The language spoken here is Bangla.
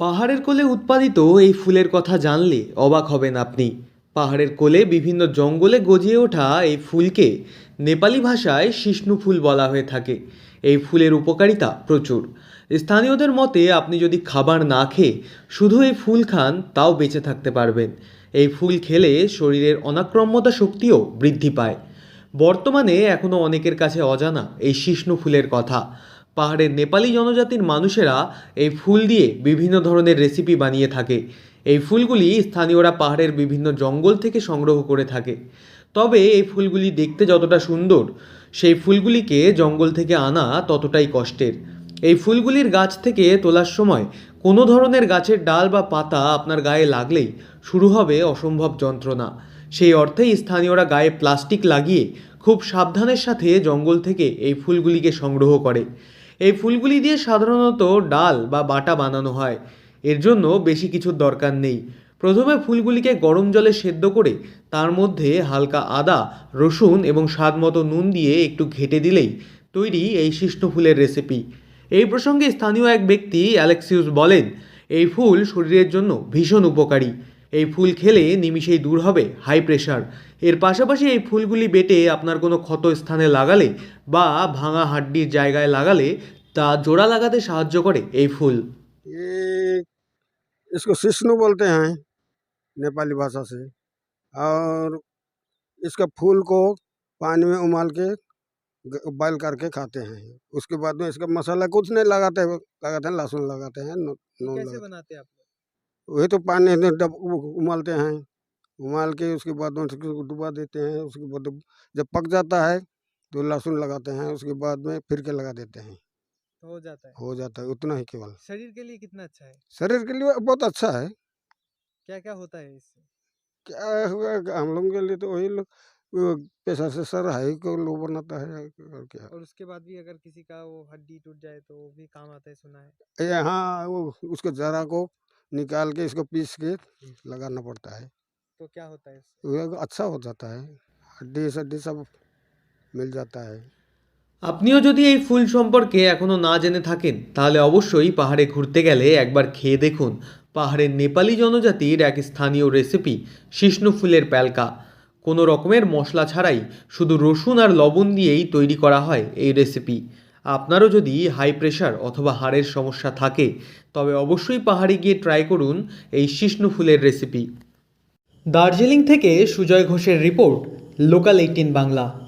পাহাড়ের কোলে উৎপাদিত এই ফুলের কথা জানলে অবাক হবেন আপনি। পাহাড়ের কোলে বিভিন্ন জঙ্গলে গজিয়ে ওঠা এই ফুলকে নেপালি ভাষায় শিষ্ণু ফুল বলা হয়ে থাকে। এই ফুলের উপকারিতা প্রচুর। স্থানীয়দের মতে আপনি যদি খাবার না খেয়ে শুধু এই ফুল খান, তাও বেঁচে থাকতে পারবেন। এই ফুল খেলে শরীরের অনাক্রম্যতা শক্তিও বৃদ্ধি পায়। বর্তমানে এখনও অনেকের কাছে অজানা এই শিষ্ণু ফুলের কথা। পাহাড়ের নেপালি জনজাতির মানুষেরা এই ফুল দিয়ে বিভিন্ন ধরনের রেসিপি বানিয়ে থাকে। এই ফুলগুলি স্থানীয়রা পাহাড়ের বিভিন্ন জঙ্গল থেকে সংগ্রহ করে থাকে। তবে এই ফুলগুলি দেখতে যতটা সুন্দর, সেই ফুলগুলিকে জঙ্গল থেকে আনা ততটাই কষ্টের। এই ফুলগুলির গাছ থেকে তোলার সময় কোনো ধরনের গাছের ডাল বা পাতা আপনার গায়ে লাগলেই শুরু হবে অসম্ভব যন্ত্রণা। সেই অর্থেই স্থানীয়রা গায়ে প্লাস্টিক লাগিয়ে খুব সাবধানের সাথে জঙ্গল থেকে এই ফুলগুলিকে সংগ্রহ করে। এই ফুলগুলি দিয়ে সাধারণত ডাল বা বাটা বানানো হয়। এর জন্য বেশি কিছুর দরকার নেই। প্রথমে ফুলগুলিকে গরম জলে সেদ্ধ করে তার মধ্যে হালকা আদা, রসুন এবং স্বাদ মতো নুন দিয়ে একটু ঘেটে দিলেই তৈরি এই শিষ্ণ ফুলের রেসিপি এই প্রসঙ্গে স্থানীয় এক ব্যক্তি, অ্যালেক্সিউস, বলেন, এই ফুল শরীরের জন্য ভীষণ উপকারী। এই ফুল খেলে নিমিষেই দূর হবে হাই প্রেশার এর পাশাপাশি এই ফুলগুলি বেটে আপনার কোনো ক্ষত স্থানে লাগালে বা ভাঙা হাড্ডির জায়গায় লাগালে তা জোড়া লাগাতে সাহায্য করে এই ফুল ये इसको शिष्णु बोलते हैं नेपाली भाषा से और इसका फूल को पानी में उबाल के बॉयल करके खाते हैं उसके बाद में इसका मसाला कुछ नहीं लगाते लगाते हैं लहसुन लगाते हैं नू- नून कैसे लगाते बनाते हैं आप लोग हैं। वही तो पानी में डब उ- उबालते हैं। उमाल के उसके बाद उसको डुबा देते हैं उसके बाद जब पक जाता है तो लहसुन लगाते हैं उसके बाद में फिर के लगा देते हैं। तो हो जाता है। हो जाता है उतना ही केवल। शरीर के लिए कितना अच्छा है? शरीर के लिए बहुत अच्छा है। क्या क्या होता है इससे? क्या हुआ हम लोगों के लिए तो वही लोग पैसा से सर हाई को लो बनाता है और क्या। और उसके बाद भी अगर किसी का वो हड्डी टूट जाए तो वो भी काम आता है सुना है? यहाँ वो उसके जरा को निकाल के इसको पीस के लगाना पड़ता है तो क्या होता है इससे वो अच्छा हो जाता है हड्डी सड्डी सब मिल जाता है আপনিও যদি এই ফুল সম্পর্কে এখনও না জেনে থাকেন তাহলে অবশ্যই পাহাড়ে ঘুরতে গেলে একবার খেয়ে দেখুন পাহাড়ের নেপালি জনজাতির এক স্থানীয় রেসিপি শিষ্ণু ফুলের প্যালকা কোনো রকমের মশলা ছাড়াই শুধু রসুন আর লবণ দিয়েই তৈরি করা হয় এই রেসিপি আপনারও যদি হাই প্রেশার অথবা হাড়ের সমস্যা থাকে, তবে অবশ্যই পাহাড়ে গিয়ে ট্রাই করুন এই শিষ্ণু ফুলের রেসিপি দার্জিলিং থেকে সুজয় ঘোষের রিপোর্ট লোকাল এইটিন বাংলা।